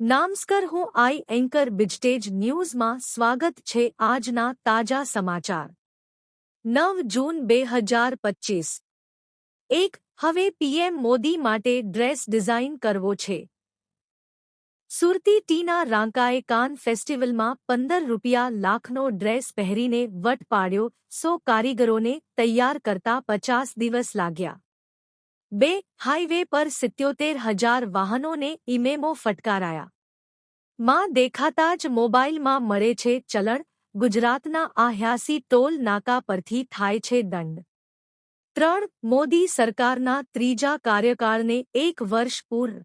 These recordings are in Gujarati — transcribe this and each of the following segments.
નામસ્કર હું આઈ એન્કર બિજટેજ ન્યૂઝમાં સ્વાગત છે આજના તાજા સમાચાર નવ જૂન બે હજાર પચ્ચીસ એક હવે પીએમ મોદી માટે ડ્રેસ ડિઝાઇન કરવો છે સુરતી ટીના રાંકાએ કાન ફેસ્ટિવલમાં પંદર રૂપિયા લાખનો ડ્રેસ પહેરીને વટ પાડ્યો સો કારીગરોને તૈયાર કરતા પચાસ દિવસ લાગ્યા બે હાઇવે પર સિત્યોતેર હજાર વાહનોને ઇમેમો ફટકારાયા. માં દેખાતા જ મોબાઈલમાં મળે છે ચલણ, ગુજરાતના આ હ્યાસી ટોલ નાકા પરથી થાય છે દંડ. ત્રણ, મોદી સરકારના ત્રીજા કાર્યકાળને એક વર્ષ પૂર્ણ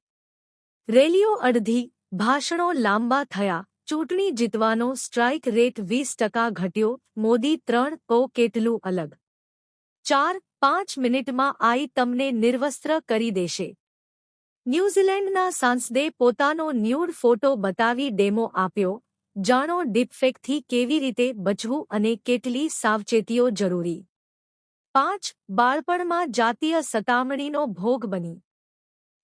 રેલીઓ અડધી, ભાષણો લાંબા થયા, ચૂંટણી જીતવાનો સ્ટ્રાઇક રેટ વીસ ટકા ઘટ્યો, મોદી ત્રણ કો કેટલું અલગ. ચાર પાંચ મિનિટમાં આઈ તમને નિર્વસ્ત્ર કરી દેશે. ન્યૂઝીલેન્ડના સાંસદે પોતાનો ન્યૂડ ફોટો બતાવી ડેમો આપ્યો, જાણો ડીપફેકથી કેવી રીતે બચવું અને કેટલી સાવચેતીઓ જરૂરી. પાંચ, બાળપણમાં જાતીય સતામણીનો ભોગ બની.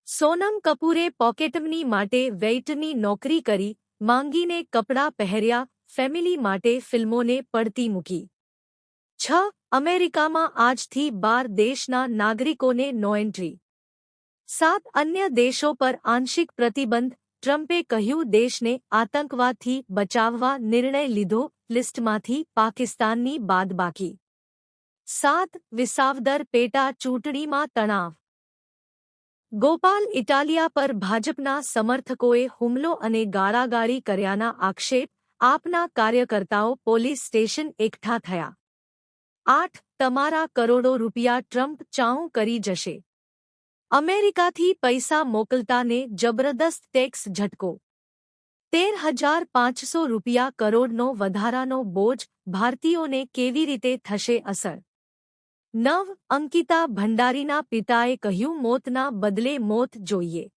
સોનમ કપૂરે પોકેટમની માટે વેઇટની નોકરી કરી, માંગીને કપડાં પહેર્યા, ફેમિલી માટે ફિલ્મોને પડતી મૂકી. છ અમેરિકામાં આજથી બાર દેશના નાગરિકોને નો એન્ટ્રી. સાત અન્ય દેશો પર આંશિક પ્રતિબંધ, ટ્રમ્પે કહ્યું દેશને આતંકવાદથી બચાવવા નિર્ણય લીધો, લિસ્ટમાંથી પાકિસ્તાનની બાદબાકી. સાત વિસાવદર પેટા ચૂંટણીમાં તણાવ. ગોપાલ ઇટાલિયા પર ભાજપના સમર્થકોએ હુમલો અને ગાળાગાળી કર્યાના આક્ષેપ, આપના કાર્યકર્તાઓ પોલીસ સ્ટેશન એકઠા થયા. આઠ તમારા કરોડો રૂપિયા ટ્રમ્પ ચાઉં કરી જશે. અમેરિકાથી પૈસા મોકલતાને જબરદસ્ત ટેક્સ ઝટકો. તેર હજાર પાંચસો રૂપિયા કરોડનો વધારાનો બોજ ભારતીયોને કેવી રીતે થશે અસર? નવ અંકિતા ભંડારીના પિતાએ કહ્યું, મોતના બદલે મોત જોઈએ.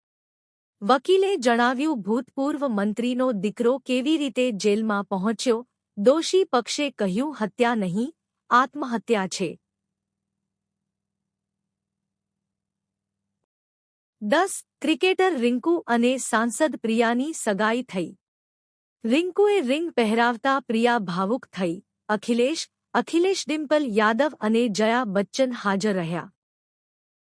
વકીલે જણાવ્યું, ભૂતપૂર્વ મંત્રીનો દીકરો કેવી રીતે જેલમાં પહોંચ્યો? દોષી પક્ષે કહ્યું, હત્યા નહીં. આત્મહત્યા છે દસ ક્રિકેટર રિંકુ અને સાંસદ પ્રિયાની સગાઈ થઈ રિંકુએ રિંગ પહેરાવતા પ્રિયા ભાવુક થઈ અખિલેશ અખિલેશ ડિમ્પલ યાદવ અને જયા બચ્ચન હાજર રહ્યા